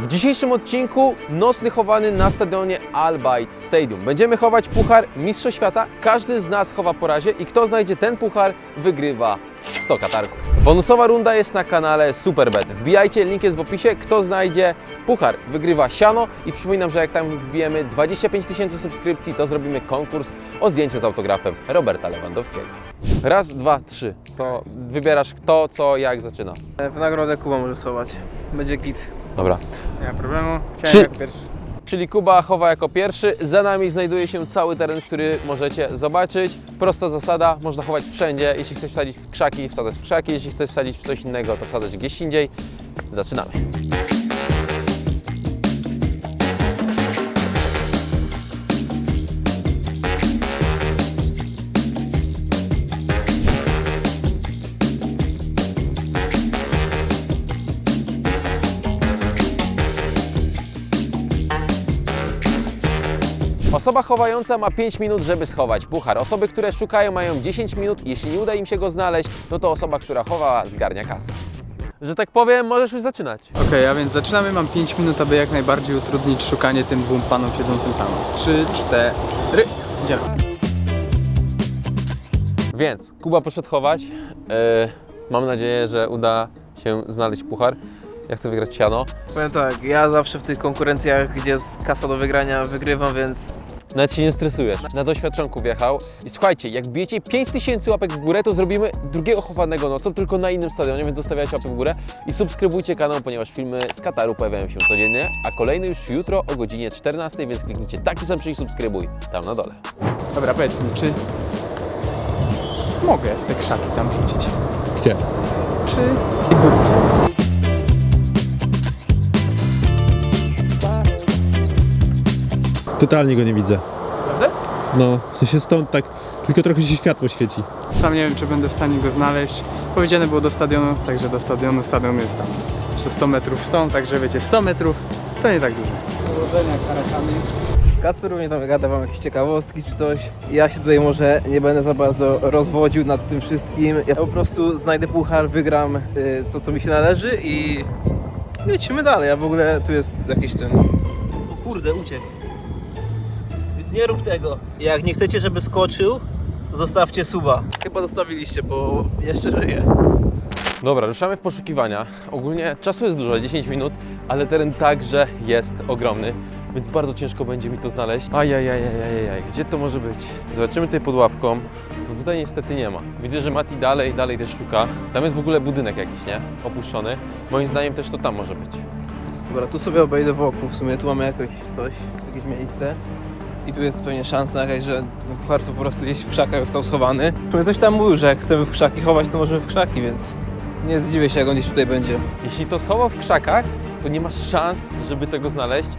W dzisiejszym odcinku nocny chowany na stadionie Al Bayt Stadium. Będziemy chować puchar Mistrza Świata. Każdy z nas chowa po razie i kto znajdzie ten puchar, wygrywa 100 katarków. Bonusowa runda jest na kanale Superbet. Wbijajcie, link jest w opisie. Kto znajdzie puchar, wygrywa siano. I przypominam, że jak tam wbijemy 25 tysięcy subskrypcji, to zrobimy konkurs o zdjęcie z autografem Roberta Lewandowskiego. Raz, dwa, trzy. To wybierasz kto, co, jak zaczyna. W nagrodę Kuba może schować. Będzie git. Dobra. Nie ma problemu. Chciałem Czy- jak pierwszy. Czyli Kuba chowa jako pierwszy. Za nami znajduje się cały teren, który możecie zobaczyć. Prosta zasada, można chować wszędzie. Jeśli chcesz wsadzić w krzaki, wsadzasz w krzaki. Jeśli chcesz wsadzić w coś innego, to wsadzasz gdzieś indziej. Zaczynamy. Osoba chowająca ma 5 minut, żeby schować puchar. Osoby, które szukają, mają 10 minut. Jeśli nie uda im się go znaleźć, no to osoba, która chowa, zgarnia kasę. Że tak powiem, możesz już zaczynać. Okej, a więc zaczynamy. Mam 5 minut, aby jak najbardziej utrudnić szukanie tym dwóm panom siedzącym tam. 3, 4. Idziemy. Więc Kuba poszedł chować. Yy, mam nadzieję, że uda się znaleźć puchar. Ja chcę wygrać siano. Powiem tak, ja zawsze w tych konkurencjach, gdzie jest kasa do wygrania, wygrywam, więc Nawet się nie stresujesz. Na doświadczonku wjechał. I słuchajcie, jak bijecie 5000 łapek w górę, to zrobimy drugiego chowanego nocą, tylko na innym stadionie, więc zostawiajcie łapę w górę i subskrybujcie kanał, ponieważ filmy z Kataru pojawiają się codziennie, a kolejny już jutro o godzinie 14, więc kliknijcie taki sam przycisk subskrybuj tam na dole. Dobra, powiedz mi, czy mogę te krzaki tam rzucić? Gdzie? Przy górce. Totalnie go nie widzę. Prawda? No, w sensie stąd tak, tylko trochę się światło świeci. Sam nie wiem, czy będę w stanie go znaleźć. Powiedziane było do stadionu, także do stadionu. Stadion jest tam jeszcze 100 metrów stąd, także wiecie, 100 metrów to nie tak dużo. Powodzenia, karakany. Kacper pewnie tam gada wam jakieś ciekawostki czy coś. Ja się tutaj może nie będę za bardzo rozwodził nad tym wszystkim. Ja po prostu znajdę puchar, wygram y, to, co mi się należy i lecimy dalej. A w ogóle tu jest jakiś ten... O kurde, uciekł. Nie rób tego. Jak nie chcecie, żeby skoczył, to zostawcie suba. Chyba zostawiliście, bo jeszcze żyję. Dobra, ruszamy w poszukiwania. Ogólnie czasu jest dużo, 10 minut, ale teren także jest ogromny, więc bardzo ciężko będzie mi to znaleźć. Ajajajajajaj, gdzie to może być? Zobaczymy tutaj pod ławką. No tutaj niestety nie ma. Widzę, że Mati dalej, dalej też szuka. Tam jest w ogóle budynek jakiś, nie? Opuszczony. Moim zdaniem też to tam może być. Dobra, tu sobie obejdę wokół, w sumie tu mamy jakoś coś, jakieś miejsce. I tu jest pewnie szansa jakaś, że puchar po prostu gdzieś w krzakach został schowany. Coś tam mówił, że jak chcemy w krzaki chować, to możemy w krzaki, więc nie zdziwię się, jak on gdzieś tutaj będzie. Jeśli to schował w krzakach, to nie masz szans, żeby tego znaleźć.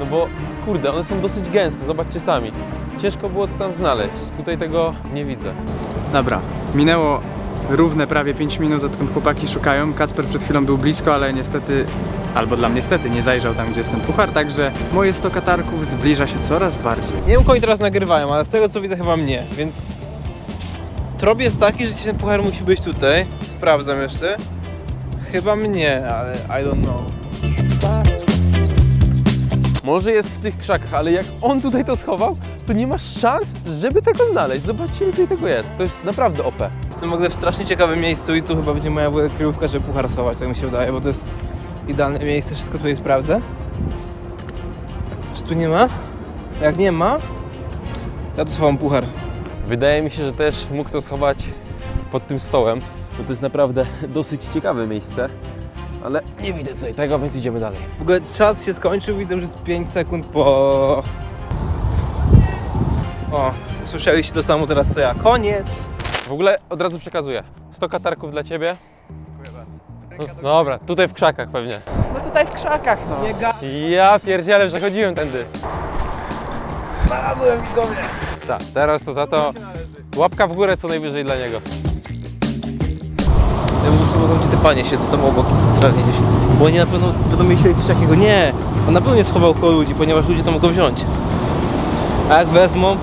No bo kurde, one są dosyć gęste, zobaczcie sami. Ciężko było to tam znaleźć. Tutaj tego nie widzę. Dobra, minęło równe prawie 5 minut, odkąd chłopaki szukają. Kacper przed chwilą był blisko, ale niestety, albo dla mnie niestety, nie zajrzał tam, gdzie jest ten puchar, także moje 100 katarków zbliża się coraz bardziej. Nie wiem, kogo teraz nagrywają, ale z tego co widzę chyba mnie, więc... Trop jest taki, że ten puchar musi być tutaj. Sprawdzam jeszcze. Chyba mnie, ale I don't know. Może jest w tych krzakach, ale jak on tutaj to schował, to nie masz szans, żeby tego znaleźć. Zobaczcie, ile tutaj tego jest. To jest naprawdę OP. Jestem w ogóle w strasznie ciekawym miejscu i tu chyba będzie moja kryjówka, żeby puchar schować, tak mi się wydaje, bo to jest idealne miejsce, wszystko tutaj sprawdzę. Czy tu nie ma? Jak nie ma, ja tu schowam puchar. Wydaje mi się, że też mógł to schować pod tym stołem, bo to jest naprawdę dosyć ciekawe miejsce. Ale nie widzę tutaj tego, więc idziemy dalej. W ogóle czas się skończył, widzę, że jest 5 sekund po... O, słyszeliście to samo teraz co ja. Koniec! W ogóle od razu przekazuję. 100 katarków dla Ciebie. No, dobra, tutaj w krzakach pewnie. No tutaj w krzakach, no. Nie ga... Ja pierdzielę, że chodziłem tędy. Znalazłem widzowie! Tak, teraz to za to łapka w górę co najwyżej dla niego. Ja bym sobie mogą, gdzie te panie siedzą tam obok i centralnie gdzieś. Bo oni na pewno będą myśleli coś takiego. Nie! On na pewno nie schował koło ludzi, ponieważ ludzie to mogą wziąć. A jak wezmą,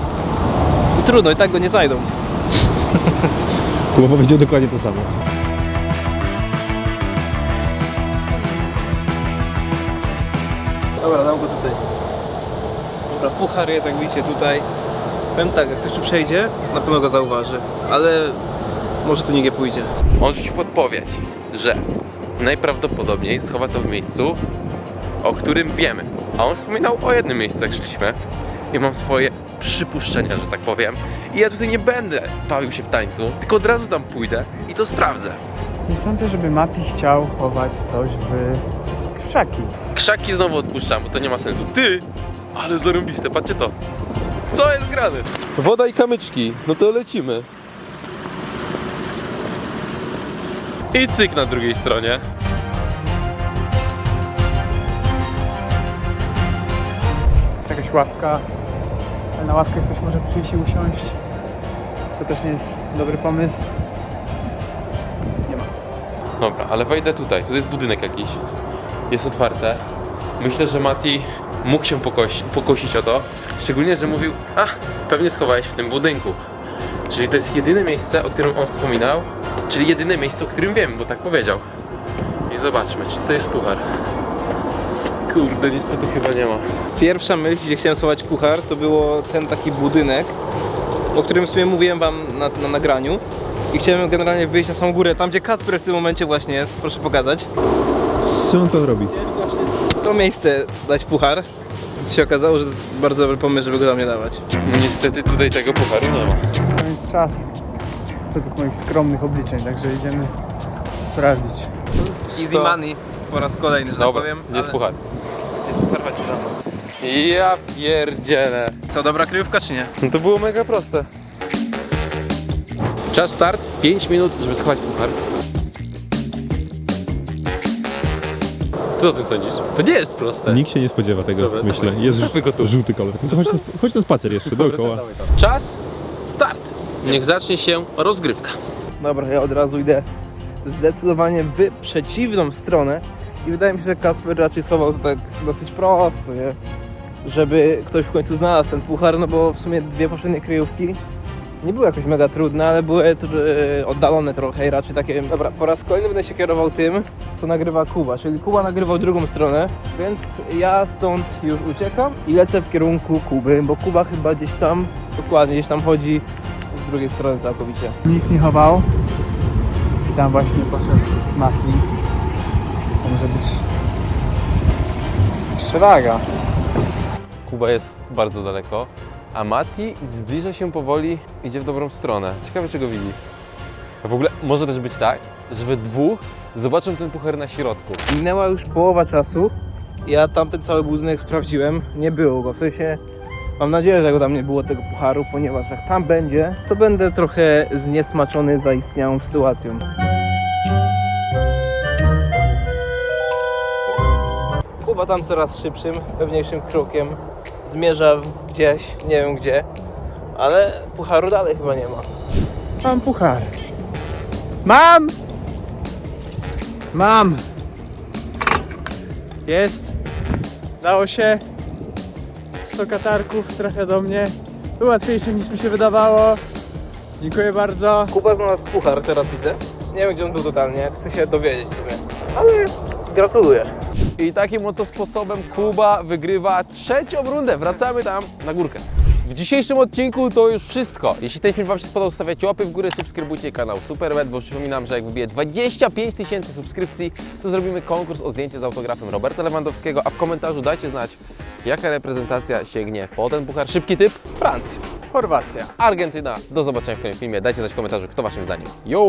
to trudno, i tak go nie znajdą. Kuba powiedział dokładnie to samo. Dobra, dam go tutaj. Dobra, puchar jest jak widzicie tutaj. Powiem tak, jak ktoś tu przejdzie, na pewno go zauważy, ale może tu nie pójdzie. On rzucił podpowiedź, że najprawdopodobniej schowa to w miejscu, o którym wiemy. A on wspominał o jednym miejscu, jak szliśmy. I mam swoje przypuszczenia, że tak powiem. I ja tutaj nie będę bawił się w tańcu, tylko od razu tam pójdę i to sprawdzę. Nie sądzę, żeby Mati chciał chować coś w krzaki. Krzaki znowu odpuszczam, bo to nie ma sensu. Ty! Ale zarąbiste, patrzcie to. Co jest grane? Woda i kamyczki, no to lecimy. I cyk na drugiej stronie. Jest jakaś ławka, ale na ławkę ktoś może przyjść i usiąść. Co też nie jest dobry pomysł. Nie ma. Dobra, ale wejdę tutaj. Tu jest budynek jakiś. Jest otwarte. Myślę, że Mati mógł się pokosi, pokosić o to. Szczególnie, że mówił, a pewnie schowałeś w tym budynku. Czyli to jest jedyne miejsce, o którym on wspominał. Czyli jedyne miejsce, o którym wiem, bo tak powiedział. I zobaczmy, czy tutaj jest puchar. Kurde, niestety chyba nie ma. Pierwsza myśl, gdzie chciałem schować puchar, to było ten taki budynek, o którym w sumie mówiłem wam na, na nagraniu. I chciałem generalnie wyjść na samą górę, tam gdzie Kacper w tym momencie właśnie jest, proszę pokazać. Co on tam robi? Chciałem właśnie w to miejsce dać puchar. Więc się okazało, że to jest bardzo dobry pomysł, żeby go tam nie dawać. Niestety tutaj tego pucharu nie ma. To jest czas według moich skromnych obliczeń, także idziemy sprawdzić. Easy Sto- money po raz kolejny, że tak Dobra, powiem. gdzie jest ale- puchar? Jest puchar, mną. Ja pierdzielę. Co, dobra kryjówka czy nie? No to było mega proste. Czas start, 5 minut, żeby schować puchar. Co o tym sądzisz? To nie jest proste. Nikt się nie spodziewa tego, Dobra, myślę. dawaj, Jest zostawmy go tu. żółty kolor. To chodź, na, sp- chodź na spacer jeszcze, dookoła. Czas start. Niech zacznie się rozgrywka. Dobra, ja od razu idę zdecydowanie w przeciwną stronę i wydaje mi się, że Kasper raczej schował to tak dosyć prosto, nie? Żeby ktoś w końcu znalazł ten puchar, no bo w sumie dwie poprzednie kryjówki nie były jakoś mega trudne, ale były e, oddalone trochę i raczej takie... Dobra, po raz kolejny będę się kierował tym, co nagrywa Kuba, czyli Kuba nagrywał drugą stronę, więc ja stąd już uciekam i lecę w kierunku Kuby, bo Kuba chyba gdzieś tam, dokładnie gdzieś tam chodzi z drugiej strony całkowicie. Nikt nie chował. I tam właśnie poszedł Mati. To może być szraga. Kuba jest bardzo daleko, a Mati zbliża się powoli, idzie w dobrą stronę. Ciekawe czego widzi. A w ogóle może też być tak, że we dwóch zobaczą ten puchar na środku. Minęła już połowa czasu. Ja tamten cały budynek sprawdziłem. Nie było go. W sensie mam nadzieję, że go tam nie było tego pucharu, ponieważ jak tam będzie, to będę trochę zniesmaczony zaistniałą sytuacją. Kuba tam coraz szybszym, pewniejszym krokiem zmierza gdzieś, nie wiem gdzie, ale pucharu dalej chyba nie ma. Mam puchar. Mam! Mam! Jest. Dało się. 100 katarków trochę do mnie. Było łatwiejsze niż mi się wydawało. Dziękuję bardzo. Kuba znalazł puchar, teraz widzę. Nie wiem gdzie on był totalnie, chcę się dowiedzieć sobie. Ale gratuluję. I takim oto sposobem Kuba wygrywa trzecią rundę. Wracamy tam na górkę. W dzisiejszym odcinku to już wszystko. Jeśli ten film Wam się spodobał, stawiacie łapy w górę, subskrybujcie kanał Superbet, bo przypominam, że jak wybije 25 tysięcy subskrypcji, to zrobimy konkurs o zdjęcie z autografem Roberta Lewandowskiego, a w komentarzu dajcie znać, jaka reprezentacja sięgnie po ten puchar. Szybki typ, Francja. Chorwacja. Argentyna. Do zobaczenia w kolejnym filmie. Dajcie znać w komentarzu, kto Waszym zdaniem. Yo!